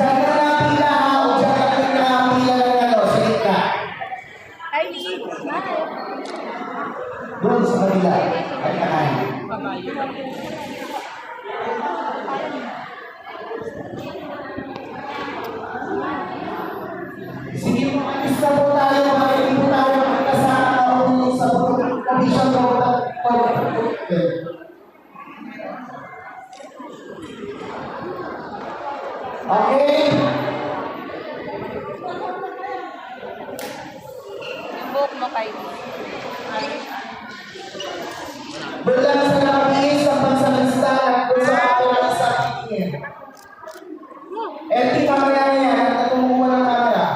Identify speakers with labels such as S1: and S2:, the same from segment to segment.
S1: Ka na o ka pila ng ano, sa gitna. Doon sa kanila. Ay, kanan. Okay.
S2: Book mo kayo.
S1: Mula sa labis sa pansalista at kung sa atin sa akin. Empty camera niya. At kumuha ng camera.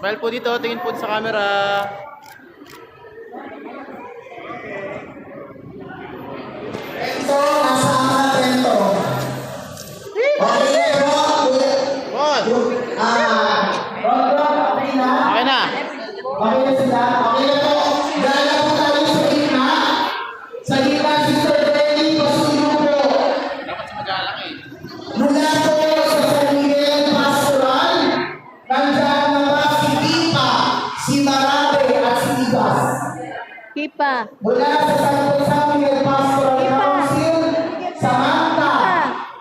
S3: Smile po dito, tingin po sa camera.
S2: Kipa.
S1: Mula sa San, San Miguel Pastoral. Council, Samantha,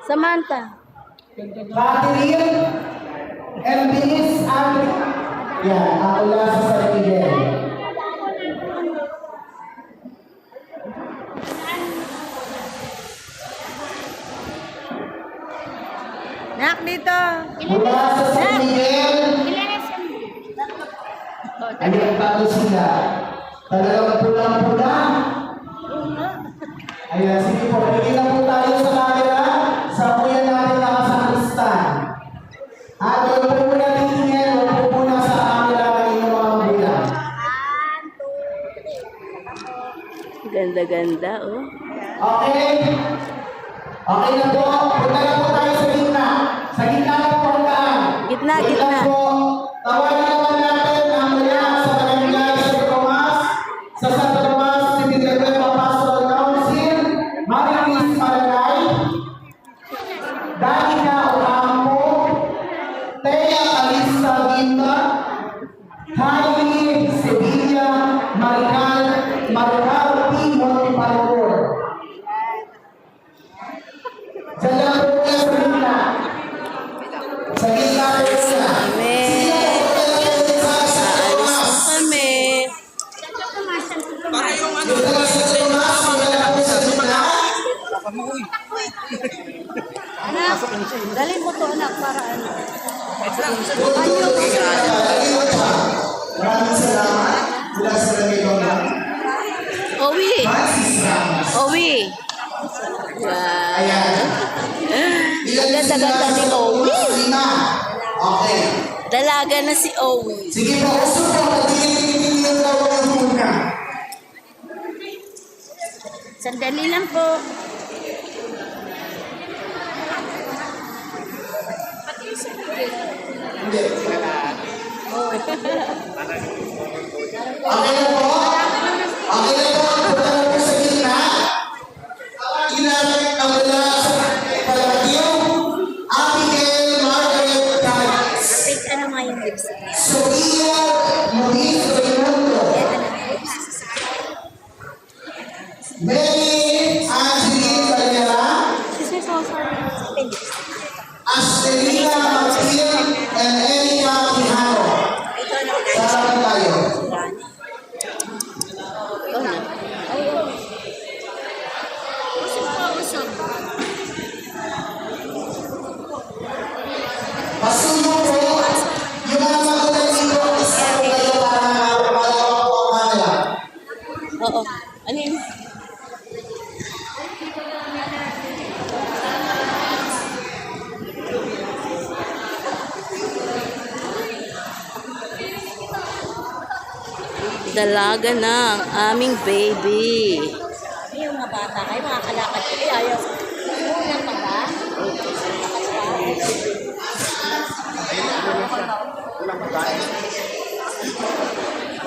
S2: Samantha.
S1: And Binis Andri. Yan, ako lang sa San Miguel.
S2: Nak dito.
S1: Mula sa San Miguel, Ayan tayo sila. Talagang pulang-pula. Ayan, sige po. Na po tayo sa camera. Sa kuya natin nakasakristan. At huwag po muna titingin. Huwag po muna sa camera kayo ng mga bulan.
S2: Ganda-ganda, oh.
S1: Okay? Okay na po. Punta na po tayo sa gitna. Sa gitna na po ang daan.
S2: Gitna, gitna. mo to anak para ano?
S1: Ayaw mo Maraming salamat. Mula sa Ramilong lang.
S2: Owi. Owi.
S1: Ayan. Ang
S2: ganda ni Owi.
S1: Okay.
S2: Dalaga na si Owi.
S1: Sige po, gusto ko patingin ng tawag ng muna.
S2: Sandali lang po.
S1: Hindi, sila na. Okay na po. Okay na po. Punta na po sa gitna. Ilagay ang wala sa palagyo. Abigail Margaret
S2: Dice. Sophia Moniz. dalaga na ang aming baby. Yung mga bata kayo, makakalakad kayo. Ayaw. Unang pala. Unang pala.